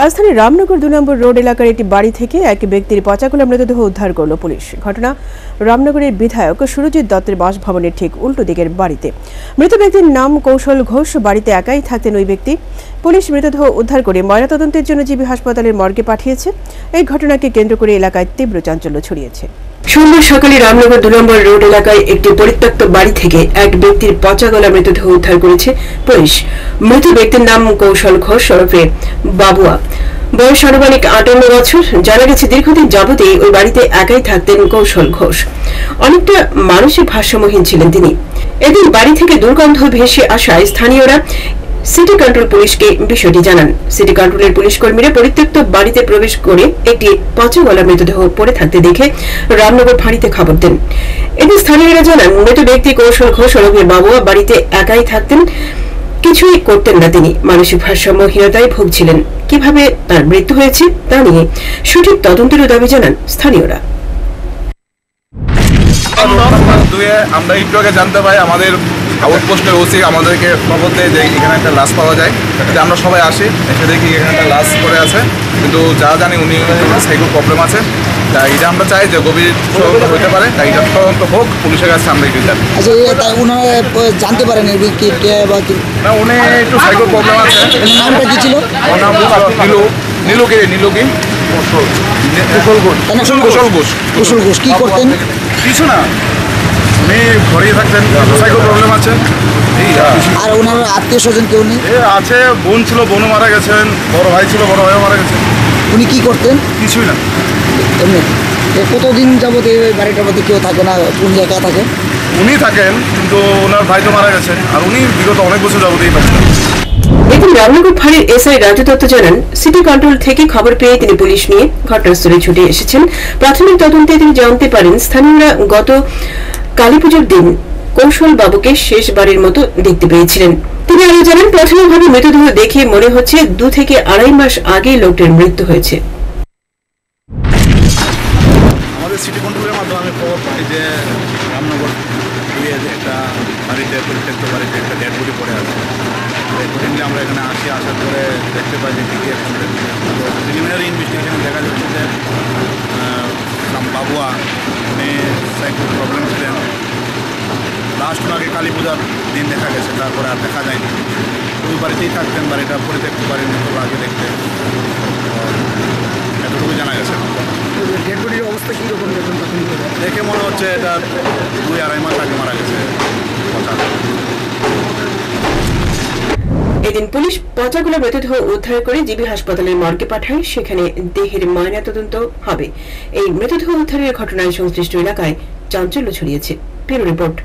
রাজধানীর রামনগর দু নম্বর রোড এলাকার একটি বাড়ি থেকে এক ব্যক্তির পচাগোলা মৃতদেহ উদ্ধার করল পুলিশ। ঘটনা রামনগরের বিধায়ক সুরজিৎ দত্তের বাসভবনের ঠিক উল্টো দিকের বাড়িতে। মৃত ব্যক্তির নাম কৌশল ঘোষ, বাড়িতে একাই থাকতেন ওই ব্যক্তি। পুলিশ মৃতদেহ উদ্ধার করে ময়নাতদন্তের জন্য জিবি হাসপাতালের মর্গে পাঠিয়েছে। এই ঘটনাকে কেন্দ্র করে এলাকায় তীব্র চাঞ্চল্য ছড়িয়েছে। সোমবার সকালে রামনগর দু নম্বর রোড এলাকায় একটি পরিত্যক্ত বাড়ি থেকে এক ব্যক্তির পচা গলা মৃতদেহ উদ্ধার করেছে পুলিশ। মৃত ব্যক্তির নাম কৌশল ঘোষ ওরফে বাবুয়া। বয়স আনুমানিক আটান্ন বছর। জানা গেছে দীর্ঘদিন যাবতীয় ওই বাড়িতে একাই থাকতেন কৌশল ঘোষ। অনেকটা মানসিক ভারসাম্যহীন ছিলেন তিনি। এদিন বাড়ি থেকে দুর্গন্ধ ভেসে আসায় স্থানীয়রা সিটি কন্ট্রোল পুলিশকে বিষয়টি জানান। সিটি কন্ট্রোলের পুলিশ কর্মীরা পরিত্যক্ত বাড়িতে প্রবেশ করে একটি পচা গলা মৃতদেহ পড়ে থাকতে দেখে রামনগর ফাঁড়িতে খবর দেন। এদিন স্থানীয়রা জানান, মৃত ব্যক্তি কৌশল ঘোষ ওরফে বাবুয়া বাড়িতে একাই থাকতেন, কিছুই করতেন না তিনি। মানসিক ভারসাম্যহীনতায় ভুগছিলেন। কীভাবে তার মৃত্যু হয়েছে তা নিয়ে সঠিক তদন্তেরও দাবি জানান স্থানীয়রা। আমরা একটু আগে জানতে পাই, আমাদের আউটপোস্টের ওসি আমাদেরকে খবর দেয় যে এখানে একটা লাশ পাওয়া যায়। যে আমরা সবাই আসি এসে দেখি এখানে একটা লাশ পড়ে আছে। কিন্তু যা জানি উনি সাইকো প্রবলেম আছে। তাই এটা আমরা চাই যে গভীর হতে পারে। তাই এটা তদন্ত হোক পুলিশের কাছে আমরা এটি জানি আচ্ছা এ তা জানতে পারেন এর কি কে বা কি। না উনি একটু সাইকো প্রবলেম আছে। নামটা কি ছিল? ওর নাম নীলু নীলুকি নীলুকি। কুশল ঘোষ। কুশল ঘোষ। কুশল ঘোষ কি করতেন? কিছু না। উনি ঘরেই থাকতেন? সাইকো প্রবলেম আছে? আর ওনার আত্মীয় স্বজন কেউ নেই? এ আছে বোন ছিল বোনও মারা গেছেন বড় ভাই ছিল বড় ভাইও মারা গেছেন। উনি কি করতেন? কিছুই না। এমনি। এ কতদিন যাবত এই বাড়িটার মধ্যে কেউ থাকে না? উনি একা থাকে? উনি থাকেন কিন্তু ওনার ভাই তো মারা গেছেন আর উনি বিগত অনেক বছর যাবত এই বাড়িতে এদিন রামনগর ফাঁড়ির এসআই রাজু দত্ত জানান সিটি কন্ট্রোল থেকে খবর পেয়ে তিনি পুলিশ নিয়ে ঘটনাস্থলে ছুটে এসেছেন। প্রাথমিক তদন্তে তিনি জানতে পারেন স্থানীয়রা গত কালীপুজোর দিন কৌশল বাবুকে শেষবারের মতো দেখতে পেয়েছিলেন। তিনি আরও জানান প্রাথমিকভাবে মৃতদেহ দেখে মনে হচ্ছে দু থেকে আড়াই মাস আগে লোকটির মৃত্যু হয়েছে। আমাদের সিটি কন্ট্রোলের মাধ্যমে আমি খবর পাই যে রামনগর একটা বাড়িতে, পরিত্যক্ত বাড়িতে একটা ডেড বডি পড়ে আছে। অ্যাকর্ডিংলি আমরা এখানে আসি, আসার পরে দেখতে পাই যে প্রিলিমিনারি ইনভেস্টিগেশনে দেখা যাচ্ছে যে বাবুয়া উনি সাইকো প্রবলেম ছিলেন লাস্ট আগে কালী পূজার দিন দেখা গেছে তারপরে আর দেখা যায়নি। ওই বাড়িতেই থাকতেন বাড়িটা পরিত্যক্ত বাড়ির মতো আগে দেখতে। এতটুকু জানা গেছে। ডেড বডির অবস্থা কীরকম দেখুন দেখে মনে হচ্ছে এটা দুই আড়াই মাস আগে মারা গেছে। এদিন পুলিশ পচাগুলো মৃতদেহ উদ্ধার করে জিবি হাসপাতালের মর্গে পাঠায়। সেখানে দেহের ময়নাতদন্ত হবে। এই মৃতদেহ উদ্ধারের ঘটনায় সংশ্লিষ্ট এলাকায় চাঞ্চল্য ছড়িয়েছে। Bureau report